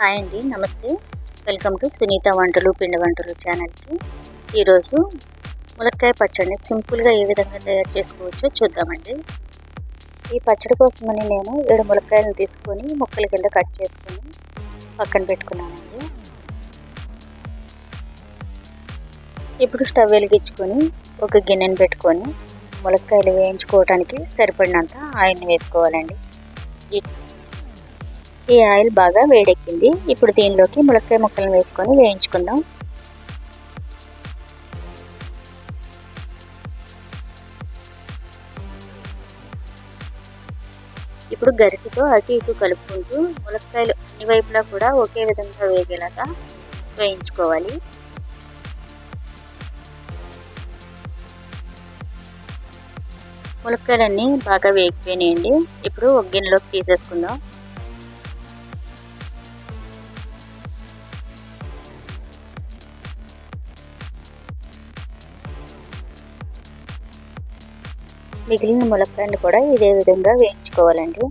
Hi అండి నమస్తే. Welcome to Sunitha వంటలు పిండి వంటలు ఛానల్కి. ఈరోజు ములక్కాయ పచ్చడిని సింపుల్గా ఏ విధంగా తయారు చేసుకోవచ్చో చూద్దామండి. ఈ పచ్చడి కోసమని నేను ఏడు ములక్కాయలను తీసుకొని ముక్కల కింద కట్ చేసుకొని పక్కన పెట్టుకున్నానండి. ఇప్పుడు స్టవ్ వెలిగించుకొని ఒక గిన్నెను పెట్టుకొని ములక్కాయలు వేయించుకోవడానికి సరిపడినంత ఆయిల్ని వేసుకోవాలండి. ఈ- ఆయిల్ బాగా వేడెక్కింది. ఇప్పుడు దీనిలోకి ములక్కాయ ముక్కలను వేసుకొని వేయించుకుందాం. ఇప్పుడు గరిటెతో అటు ఇటు కలుపుకుంటూ ములక్కాయలు అన్ని వైపులా కూడా ఒకే విధంగా వేగేలాగా వేయించుకోవాలి. ములక్కాయలన్నీ బాగా వేగిపోయినాయండి. ఇప్పుడు ఒక గిన్నెలోకి తీసేసుకుందాం. మిగిలిన ములక్కాయలు కూడా ఇదే విధంగా వేయించుకోవాలండి.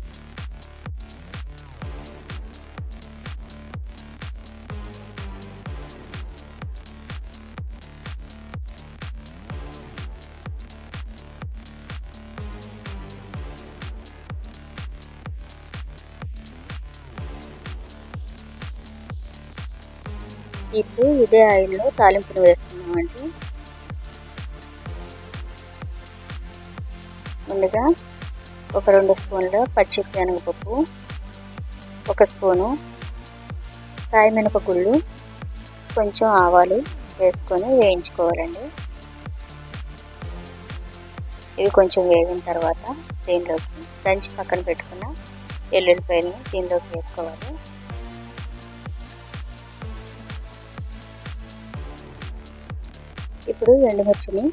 ఇప్పుడు ఇదే ఆయిల్లో తాలింపును వేసుకున్నామండి ముందుగా ఒక రెండు స్పూన్ల పచ్చి శనగపప్పు ఒక స్పూను సాయి మినపగుళ్ళు కొంచెం ఆవాలు వేసుకొని వేయించుకోవాలండి. ఇవి కొంచెం వేగిన తర్వాత దీనిలోకి దంచి పక్కన పెట్టుకున్న ఎల్లుల్లిపాయలని దీనిలోకి వేసుకోవాలి. ఇప్పుడు ఎండుమిర్చిని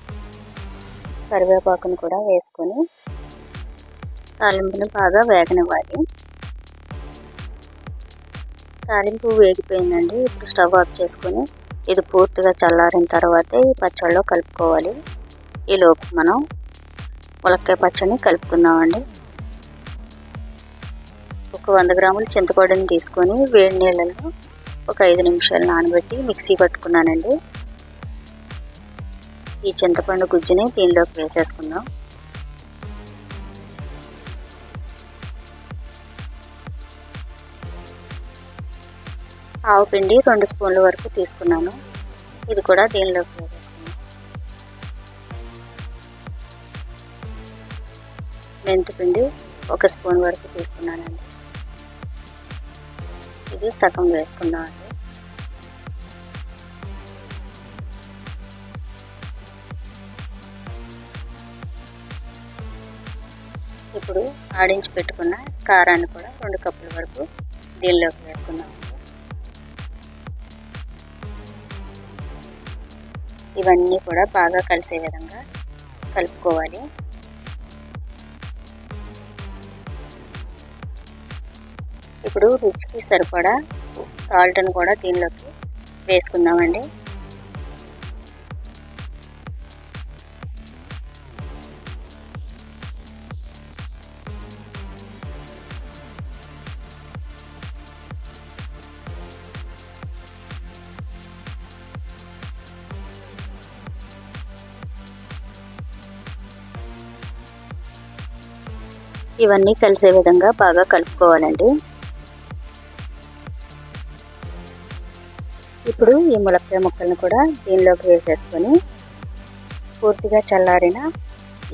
కరివేపాకును కూడా వేసుకొని తాలింపుని బాగా వేగనివ్వాలి. తాలింపు వేగిపోయిందండి. ఇప్పుడు స్టవ్ ఆఫ్ చేసుకొని ఇది పూర్తిగా చల్లారిన తర్వాతే ఈ పచ్చడిలో కలుపుకోవాలి. ఈలోపు మనం ములక్కాయ పచ్చడిని కలుపుకుందామండి. ఒక వంద గ్రాముల చింతపొడిని తీసుకొని వేడి నీళ్ళలో ఒక ఐదు నిమిషాలు నానబెట్టి మిక్సీ పట్టుకున్నానండి. ఈ చింతపండు గుజ్జుని దీనిలోకి వేసేసుకుందాం. ఆవు పిండి రెండు స్పూన్ల వరకు తీసుకున్నాను. ఇది కూడా దీనిలోకి వేసేసుకున్నాను మెంతిపిండి ఒక స్పూన్ వరకు తీసుకున్నానండి. ఇది సగం వేసుకున్నాను. ఇప్పుడు ఆడించి పెట్టుకున్న కారాన్ని కూడా రెండు కప్పుల వరకు దీనిలోకి వేసుకుందాం. ఇవన్నీ కూడా బాగా కలిసే విధంగా కలుపుకోవాలి. ఇప్పుడు రుచికి సరిపడా సాల్ట్ని కూడా దీనిలోకి వేసుకుందామండి. ఇవన్నీ కలిసే విధంగా బాగా కలుపుకోవాలండి. ఇప్పుడు ఈ ములక్కాయ ముక్కలను కూడా దీనిలోకి వేసేసుకొని పూర్తిగా చల్లారిన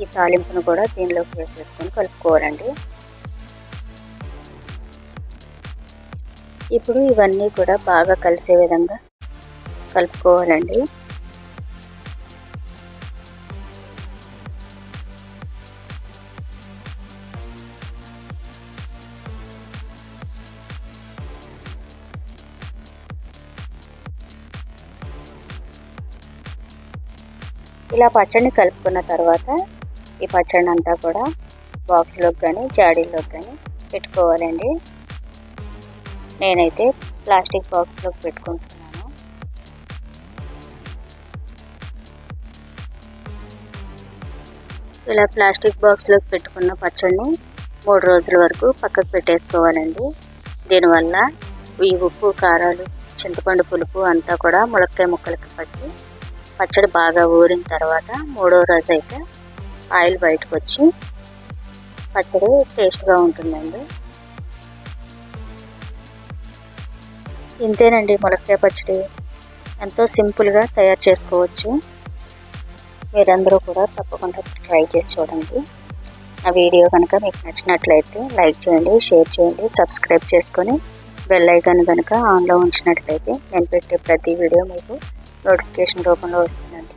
ఈ తాలింపును కూడా దీనిలోకి వేసేసుకొని కలుపుకోవాలండి. ఇప్పుడు ఇవన్నీ కూడా బాగా కలిసే విధంగా కలుపుకోవాలండి. ఇలా పచ్చడిని కలుపుకున్న తర్వాత ఈ పచ్చడిని అంతా కూడా బాక్స్లోకి కానీ జాడీలోకి కానీ పెట్టుకోవాలండి. నేనైతే ప్లాస్టిక్ బాక్స్లోకి పెట్టుకుంటున్నాను. ఇలా ప్లాస్టిక్ బాక్స్లోకి పెట్టుకున్న పచ్చడిని మూడు రోజుల వరకు పక్కకు పెట్టేసుకోవాలండి. దీనివల్ల ఈ ఉప్పు కారాలు చింతపండు పులుపు అంతా కూడా ములక్కాయ ముక్కలకి పట్టి పచ్చడి బాగా ఊరిన తర్వాత మూడో రోజు అయితే ఆయిల్ బయటకు వచ్చి పచ్చడి టేస్ట్గా ఉంటుందండి. ఇంతేనండి ములక్కాయ పచ్చడి. ఎంతో సింపుల్గా తయారు చేసుకోవచ్చు. మీరందరూ కూడా తప్పకుండా ట్రై చేసి చూడండి. నా వీడియో కనుక మీకు నచ్చినట్లయితే లైక్ చేయండి షేర్ చేయండి సబ్స్క్రైబ్ చేసుకొని బెల్ ఐకాన్ కనుక ఆన్లో ఉంచినట్లయితే నేను పెట్టే ప్రతి వీడియో మీకు నోటిఫికేషన్ రూపంలో వస్తుంది